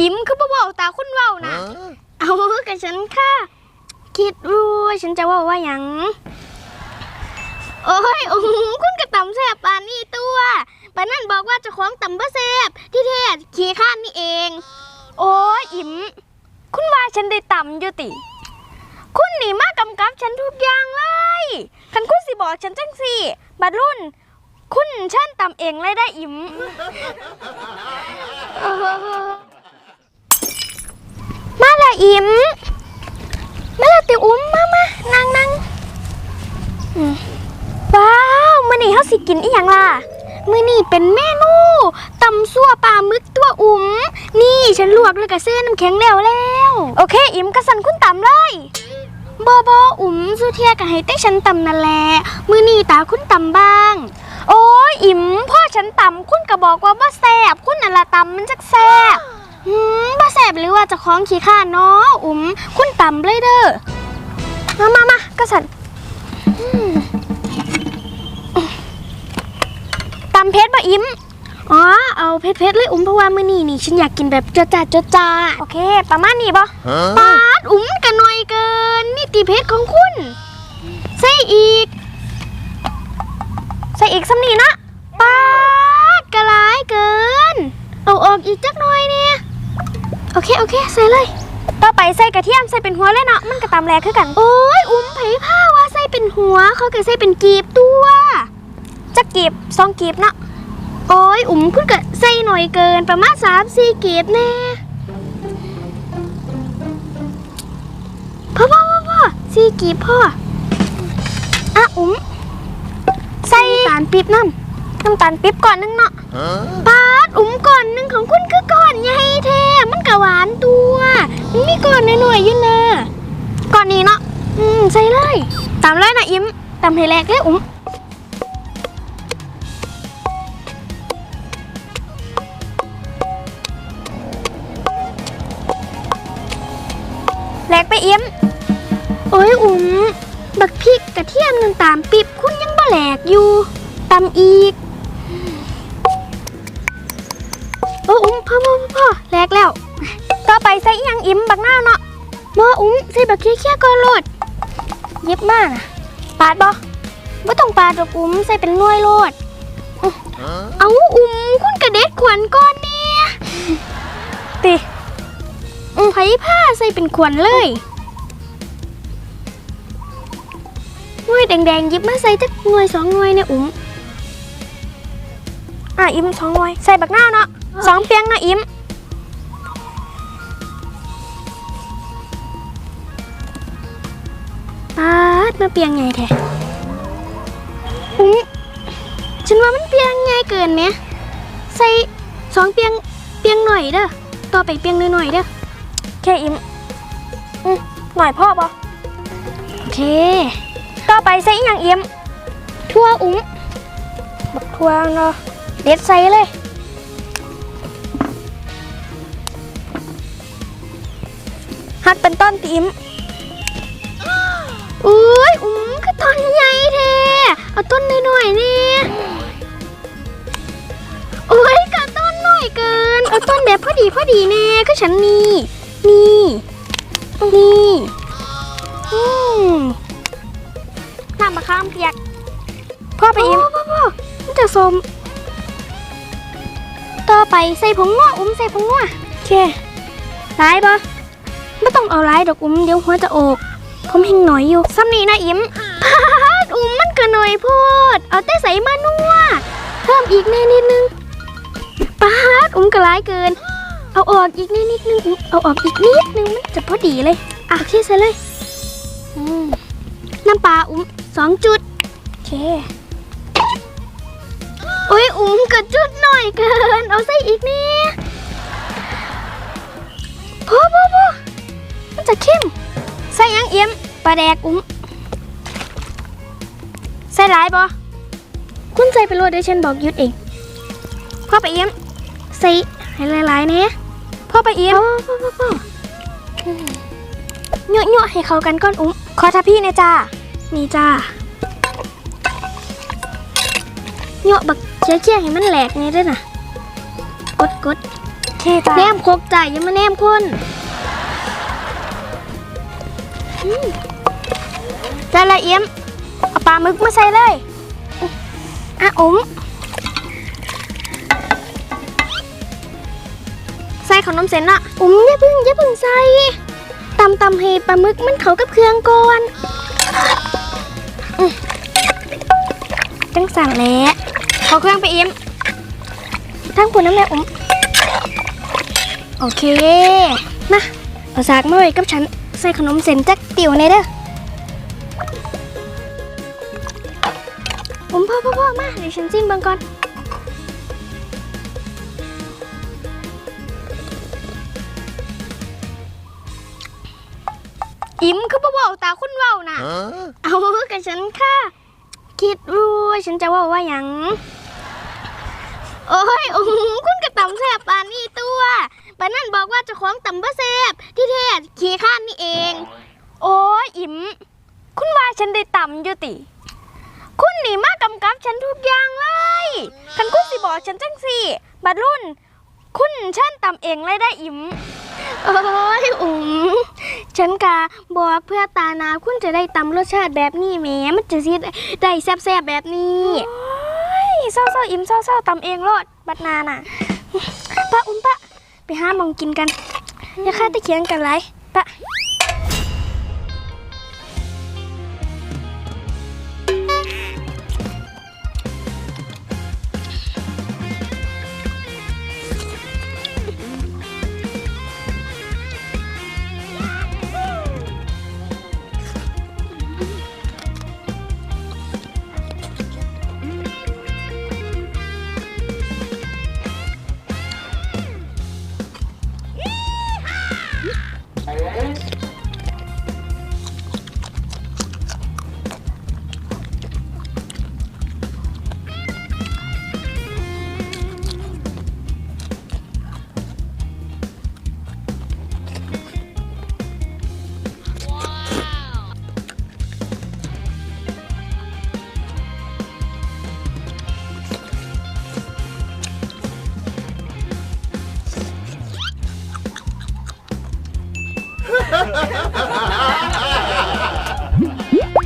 อิมคือบ่บอกตาคุณเว้านะเอากับฉันค่ะ คิดรู้ว่าฉันจะเว่าว่าหยังโอ้ยโอ้โหคุณกระตำแสบปานนี่ตัวปานนั่นบอกว่าเจะของตำบ่แสบที่แท้ขี้ข้านนี่เอง โอ้ยอิมคุณว่าฉันได้ตำอยู่ติ คุณนี่มากำกับฉันทุกอย่างเลยคันคุณสิบอกฉันจังสิบัดรุ่น คุณฉันตำเองเลยได้อิม ออมาและอิมมาละติอุ้มมามานั่งนั่งว้าวมื้อนี้เฮาสิกินอีหยังล่ะมื้อนี้เป็นเมนูตำซั่วปลาหมึกตัวอุ้มนี่ฉันลวกแล้วก็เส้นน้ำแข็งแล้วแล้วโอเค อิมกระสันคุณตำเลยบอบออุ้มสุเทียกับให้เต้ฉันตำนั่นแหละมื้อนี้ตาคุณตำบ้าง โอ้ยอิมพ่อฉันตำคุณก็บอกว่าบ่าแซบคุณนั่นละตำมันจักแซบ หืมบ่แซ่บหรือว่าเจะคล้าของขี้ข้านเนาะอุ้มคุณตำเลยเด้อมามามากระสันอืมตำเพชรบ่อิมอ๋อเอาเพชรเพชรเลยอุ้มเพราะว่ามื้อนี้นี่ฉันอยากกินแบบจ้าจ้าจ้าจ้าโอเค ประมาณนี้บ่ ปาดอุ้มกันหน่อยเกินนี่ตีเพชรของคุณ ใส่อีก ใส่อีกสำนีนะปาดกระไรเกิน เอาออกอีกจักหน่อยเนี่ย โอเคโอเคใส่เลย ต่อไปใส่กระเทียมใส่เป็นหัวเลยเนาะมันกระตำแรงคือกัน โอ้ยอุ้มไผ่ผ้าว่าใส่เป็นหัว เขาก็ใส่เป็นกีบตัวจะกีบสองกีบเนาะโอ้ยอุ้มคุณก็ใส่หน่อยเกินประมาณสามสี่กีบแน่พ่อพ่อพ่อพ่อสี่กีบพ่ออะอุ้มใส่น้ำตาลปิ๊บน้ำน้ำตาลปิ๊บก่อนนึงเนาะปาด อุ้มก่อนหนึ่งของคุณคือก่อนใหญ่แท้มันกะหวานตัวมันมีก่อนหน่อยๆอยู่นะก่อนนี้เนาะอืมใส่เลยตามเลยนะอิมตามให้แรกเลยอุ้มแรกไปอิมโอ้ยอุ๋ม บักพริกกระเทียมน้ำตาลปิบคุณยังบ่แหลกอยู่ตำอีก โอ้อุ๋มพ่อพ่อพ่อพ่อแหลกแล้ว ต่อไปใส่อีหยังอิ่มบักหน้าวเนาะบ่อุ๋มใส่บักเคี้ยวๆก่อนโลดเย็บมากนะปาดบ่บ่ต้องปาดดอกอุ๋มใส่เป็นหน่วยโลดอื้อเอาอุ๋มคุณกระเด็ดขวัญก่อนเนี่ยติอืมไผผ้าใส่เป็นขวัญเลยหน่วยแดงๆหยิบมาใส่จักหน่วยสองหน่วยเนี่ยอุ๋มอะอิมสองหน่วยใส่บักหน้าวเนาะ สองเปียงนะอิมปาดมาเปียงไงแท้อุ๋มฉันว่ามันเปียงไงเกินไหมใส่สองเปียงเปียงหน่อยเด้อต่อไปเปียงหน่อยๆเด้อแค่อิมอืมหน่อยพ่อปะโอเค ต่อไปใส่อหย่างเอี่ยมทั่วอุ้งบักทั่วเนาะเด็ดใส่เลย หักเป็นต้นติมอุ้ยอุ้งคือต้นใหญ่แท้เอาต้นน้อยๆนี่โอ้ยกับต้นน้อยเกิน เอาต้นแบบพอดีพอดีแน่ก็ฉันนี่นี่นี่อืมน้ำมะขามเปียก พ่อไปอิ่มพ่อพ่อมันจะสมต่อไปใส่ผงนัวอุ้มใส่ผงนัวโอเคร้ายปะ ไม่ต้องเอาร้ายดอกอุ้มเดี๋ยวหัวจะอก ผมเฮงหน่อยอยู่ซ้ำนี้นะอิ่มพาดอุ้มมันก็หน่อยโพดเอาแต่ใส่มานัวเพิ่มอีกแน่นิดนึงปาดอุ้มก็ร้ายเกิน เอาออกอีกแน่นิดนึงอุ้มเอาออกอีกนิดนึงมันจะพอดีเลยอะโอเคใส่เลยอืมน้ำปลาอุ้มสองจุดโอเคโอ้ยอุ้มกระจุดหน่อยเกิน เอาใส่อีกนี่ จะเข้ม ใส่ยังเอี่ยมปลาแดกอุ้มใส่หลายบ่คุณใส่ไปโรดเดี๋ยวฉันบอกหยุดเอง พ่อไปเอี่ยมใส่ให้หลายๆเนี่ยพ่อไปเอี่ยมพ่อพ่อพ่อเยอะๆให้เข้ากันก่อนอุ้มขอทัพพี่นะจ้านี่จ้าเหยาะบักเชี่ยๆให้มันแหลกไงด้วยนะกดกดเคจ้ะแนมครกจ่ายยังมาแนมคุณอืม ได้ละเอี้ยม เอาปลาหมึกมาใส่เลยอะอุ๋มใส่ขนมเส้นอะอุ๋มอย่าเพึ่งอย่าเพึ่งใส่ตำตำให้ปลาหมึกมันเข้ากับเครื่องก่อนอืมจังสั่นแหละขอเครื่องไปเอี้ยมทั้งผุนน้ำแม่อุ๋มโอเค มา เอาสากมาไว้กับฉัน ใส่ขนมเส้นจักติ๋วในเด้อผมพ่อพ่อพ่อมา เดี๋ยวฉันจิ้มเบังก่อน อิ่มคือบ่บอกตาคุณเว้าน่ะ เอากับฉันค่ะ คิดรู้ว่าฉันจะเว่าว่าหยัง โอ้ยโอ้โหคุณกระตำแสบปานนี่ตัว ปานั่นบอกว่าเจะของตำบ่แสบที่แท้ขี้ข้านนี่เอง โอ้ยอิ่มคุณว่าฉันได้ตำอยู่ติ คุณหนีมากำกับฉันทุกอย่างเลยคันคุณสิบอกฉันจังสิบัดรุ่น คุณฉันตำเองเลยได้อิ่มโอ้ยอุ๋มฉันกะบอกเพื่อตานาคุณจะได้ตำรสชาติแบบนี้แหมมันจะสิได้แซ่บๆแบบนี้เศร้าๆอิ่มเศร้าๆตำเองโลดบัดนาน่ะปะอุ้มปะ ไปหามองกินกันอย่าฆ่าตะเคียนกันไรปะ